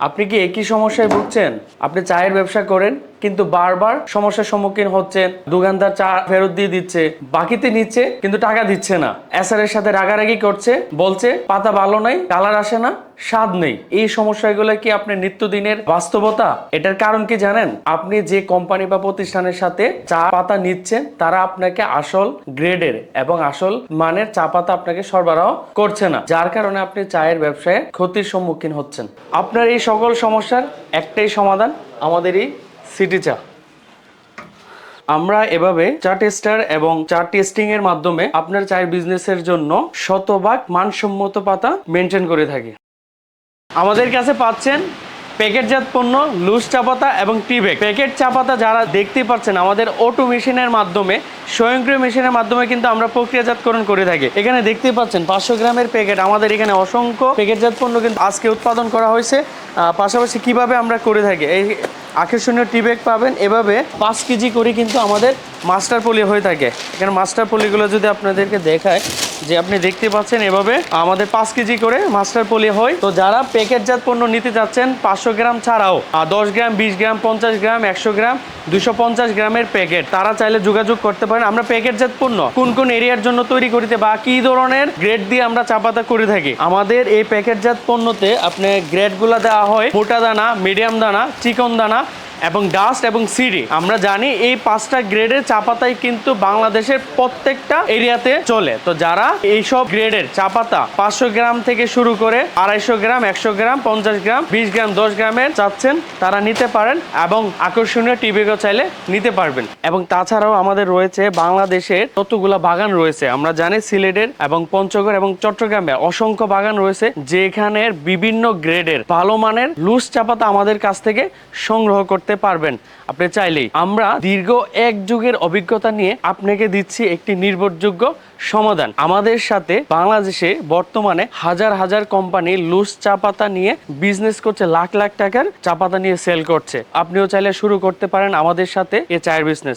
আপনি কি একই সমস্যায় ভুগছেন? আপনি চায়ের ব্যবসা করেন? কিন্তু বারবার সমস্যার সম্মুখীন হচ্ছেন দোকানদার চা ফেরত দিয়ে দিচ্ছে, বাকিতে নিচ্ছে, কিন্তু টাকা দিচ্ছে না। এর সাথে রাগারাগি করছে, বলছে, পাতা ভালো নাই, কালার আসে না, স্বাদ নেই। এই সমস্যাগুলো কি আপনার নিত্যদিনের বাস্তবতা? এটার কারণ কি জানেন? আপনি যে কোম্পানি বা প্রতিষ্ঠানের সাথে চা পাতা নিচ্ছেন, তারা আপনাকে আসল গ্রেডের এবং আসল মানের চা পাতা আপনাকে সরবরাহ করছে না, যার কারণে আপনি চায়ের ব্যবসায় ক্ষতির সম্মুখীন হচ্ছেন। আপনার এই সকল সমস্যার একটাই সমাধান আমাদের এই সিটি চা। আমরা এভাবে চা টেস্টার এবং চা টেস্টিং এর মাধ্যমে আপনার চায়ের বিজনেসের জন্য শতভাগ মানসম্মত পাতা মেনটেন করে থাকি। আমাদের কাছে পাচ্ছেন প্যাকেটজাত পণ্য লুজ চা পাতা এবং টি ব্যাগ প্যাকেট চা পাতা যারা দেখতে পাচ্ছেন, আমাদের অটো মেশিনের মাধ্যমে, স্বয়ংক্রিয় মেশিনের মাধ্যমে কিন্তু আমরা প্রক্রিয়াজাতকরণ করে থাকি। এখানে দেখতে পাচ্ছেন পাঁচশো গ্রামের প্যাকেট। আমাদের এখানে অসংখ্য প্যাকেটজাত পণ্য কিন্তু আজকে উৎপাদন করা হয়েছে। পাশাপাশি কীভাবে আমরা করে থাকি? এই আকর্ষণীয় টি ব্যাগ পাবেন। এভাবে পাঁচ কেজি করে কিন্তু আমাদের মাস্টার পলি হয়ে থাকে। এখানে মাস্টার পলিগুলো যদি আপনাদেরকে দেখায় যে আপনি দেখতে পাচ্ছেন এভাবে আমাদের পাঁচ কেজি করে মাস্টার পলি হয়। তো যারা প্যাকেটজাত পণ্য নিতে চাচ্ছেন, পাঁচশো গ্রাম ছাড়াও দশ গ্রাম, বিশ গ্রাম, পঞ্চাশ গ্রাম, একশো গ্রাম দুশো পঞ্চাশ গ্রামের প্যাকেট, তারা চাইলে যোগাযোগ করতে পারেন। আমরা প্যাকেটজাত পণ্য কোন কোন এরিয়ার জন্য তৈরি করিতে বা কি ধরনের গ্রেড দিয়ে আমরা চাপাতা করে থাকি। আমাদের এই প্যাকেটজাত পণ্যতে আপনি গ্রেডগুলো দেওয়া হয় মোটা দানা, মিডিয়াম দানা, চিকন দানা এবং ডাস্ট এবং সিডি আমরা জানি এই পাঁচটা গ্রেডের চা পাতাই কিন্তু বাংলাদেশের প্রত্যেকটা এরিয়াতে চলে। তো যারা এইসব গ্রেডের চা পাতা পাঁচশো গ্রাম থেকে শুরু করে আড়াইশো গ্রাম, একশো গ্রাম, পঞ্চাশ গ্রাম, বিশ গ্রাম, দশ গ্রামের চাচ্ছেন, তারা নিতে পারেন এবং আকর্ষণীয় টিবিগো চাইলে নিতে পারবেন। এবং তাছাড়াও আমাদের রয়েছে বাংলাদেশের কতগুলা বাগান রয়েছে। আমরা জানি সিলেটের এবং পঞ্চগড় এবং চট্টগ্রামে অসংখ্য বাগান রয়েছে, যেখানের বিভিন্ন গ্রেডের ভালো মানের লুজ চাপাতা আমাদের কাছ থেকে সংগ্রহ করতে পারবেন। আপনি চাইলেই। আমরা দীর্ঘ এক যুগের অভিজ্ঞতা নিয়ে আপনাকে দিচ্ছি একটি নির্ভরযোগ্য সমাধান। আমাদের সাথে বাংলাদেশে বর্তমানে হাজার হাজার কোম্পানি লুজ চা পাতা নিয়ে বিজনেস করছে, লাখ লাখ টাকার চা পাতা নিয়ে সেল করছে। আপনিও চাইলে শুরু করতে পারেন আমাদের সাথে এ চায়ের বিজনেস।